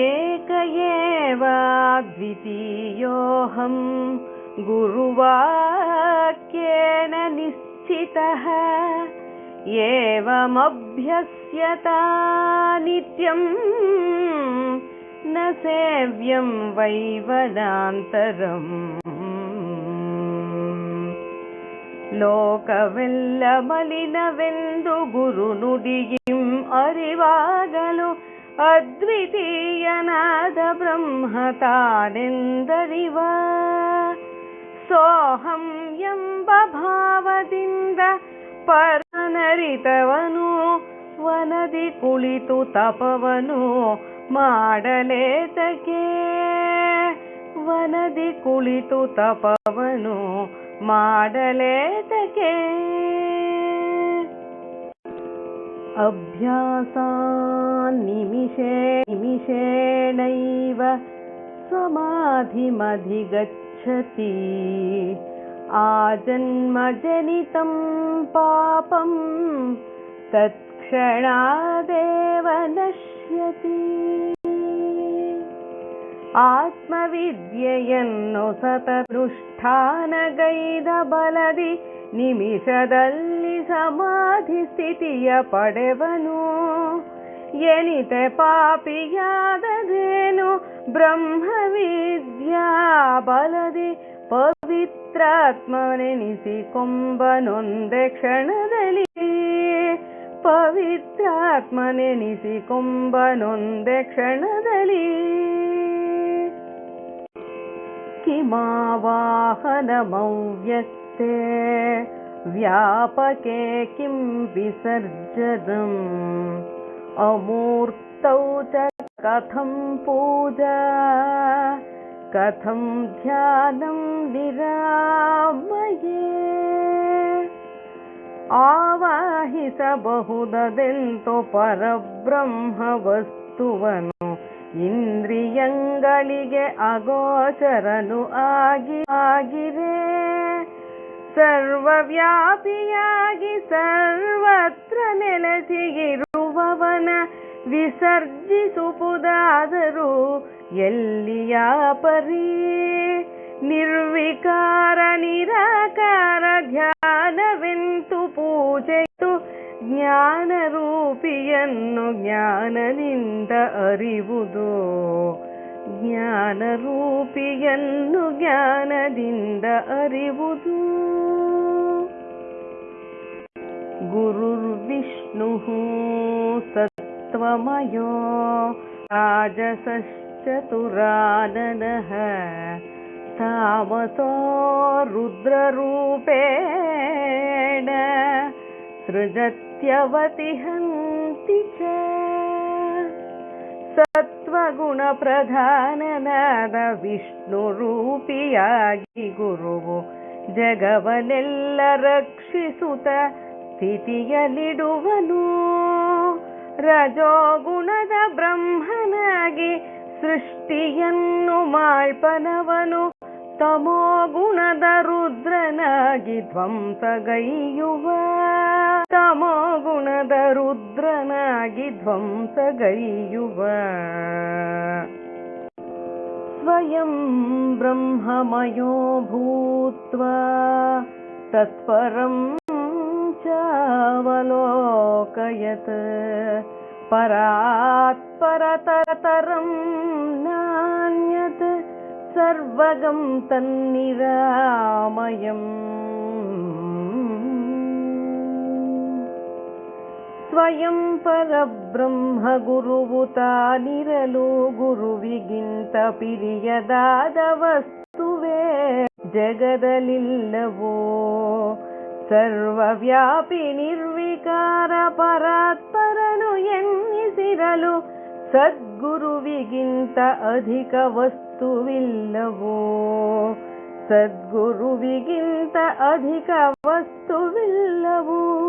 एक एव द्वितीयोऽहं गुरुवाक्येन निश्चितः एवमभ्यस्यता नित्यं न सेव्यं वैवनान्तरम् ಲೋಕವೆಲ್ಲ ಮಲಿನವೆಂದು ಗುರು ನುಡಿಯಿಂ ಅರಿವಾಗಲು ಅದ್ವಿತೀಯನಾದ ಬ್ರಹ್ಮ ತಾನೆಂದರಿವ ಸೋಹಂ ಎಂಬ ಭಾವದಿಂದ ಪರನರಿತವನು, ವನದಿ ಕುಳಿತು ತಪವನು ಮಾಡಲೇತಕೆ. ವನದಿ ಕುಳಿತು ತಪವನು ಮಾಡಲೇತಕೆ. अभ्यासान्निमिषे निमिषेणैव समाधिमधिगच्छति। आजन्मजनितं पापं तत्क्षणादेव नश्यति। आत्मविद्ययन् सतदृष्ठानगैदबलदि ನಿಮಿಷದಲ್ಲಿ ಸಮಾಧಿ ಸ್ಥಿತಿಯ ಪಡೆವನು. ಎನಿತೆ ಪಾಪಿಯಾದದೇನು ಬ್ರಹ್ಮವಿದ್ಯಾ ಬಲದಿ ಪವಿತ್ರಾತ್ಮನೆನಿಸಿಕೊಂಬನೊಂದೆ ಕ್ಷಣದಲ್ಲಿ. ಪವಿತ್ರಾತ್ಮನೆನಿಸಿಕೊಂಬನೊಂದೆ ಕ್ಷಣದಲ್ಲಿ. किमावाहनमव्यक्ते व्यापके किं विसर्जनम् अमूर्तौ च कथं पूजा कथं ध्यानं निरामये ಆವಾಹಿಸಬಹುದದೆಂತು ಪರಬ್ರಹ್ಮವಸ್ತುವನು ಇಂದ್ರಿಯಂಗಳಿಗೆ ಅಗೋಚರನು ಆಗಿ ಆಗಿರೇ ಸರ್ವವ್ಯಾಪಿಯಾಗಿ ಸರ್ವತ್ರ ನೆಲೆಸಿಗಿರುವವನ ವಿಸರ್ಜಿಸುವುದಾದರೂ ಎಲ್ಲಿಯ ಪರಿ? ನಿರ್ವಿಕಾರ ನಿರಾಕಾರ ಧ್ಯಾನವೆಂತು ಪೂಜೆಯು ಜ್ಞಾನರೂಪಿಯನ್ನು ಜ್ಞಾನದಿಂದ ಅರಿವುದು? ಜ್ಞಾನರೂಪಿಯನ್ನು ಜ್ಞಾನದಿಂದ ಅರಿವುದು ಗುರುರ್ವಿಷ್ಣು ಸತ್ವಮಯೋ ರಾಜಸಶ್ಚತುರಾನನಃ ತಾಮಸೋ रुद्ररूपेण सृजत्यवति हन्ति च ವಿಷ್ಣು ರೂಪಿಯಾಗಿ ಗುರುವು ಜಗವನೆಲ್ಲ ರಕ್ಷಿಸುತ್ತ ಸ್ಥಿತಿಯಲ್ಲಿಡುವನು. ರಜೋಗುಣದ ಬ್ರಹ್ಮನಾಗಿ ಸೃಷ್ಟಿಯನ್ನು ಮಾಳ್ಪನವನು ತಮೋಗುಣದ ರುದ್ರನಾಗಿ ಧ್ವಂಸಗೈಯುವ ತಮೋಗುಣದ ರುದ್ರನಾಗಿ ಧ್ವಂಸಗೈಯುವ ಸ್ವಯಂ ಬ್ರಹ್ಮಮಯೋ ಭೂತ್ವಾ ತತ್ಪರಂ ಚಾವಲೋಕಯತ್ ಪರಾತ್ಪರತರತರಂ ನಾಣ್ಯತ್ ಸರ್ವಗಂ ತನ್ನಿರಾಮಯಂ ಸ್ವಯಂ ಪರಬ್ರಹ್ಮ ಗುರುವು ತಾನಿರಲು ಗುರುವಿಗಿಂತ ಪಿರಿಯದಾದ ವಸ್ತುವೇ. ಜಗದಲಿಲ್ಲವೋ ಸರ್ವವ್ಯಾಪಿ ನಿರ್ವಿಕಾರ ಪರಾತ್ಪರನು ಎನ್ನಿಸಿರಲು ಸದ್ಗುರುವಿಗಿಂತ ಅಧಿಕ ವಸ್ತುವಿಲ್ಲವೋ? ಸದ್ಗುರುವಿಗಿಂತ ಅಧಿಕ ವಸ್ತುವಿಲ್ಲವೋ?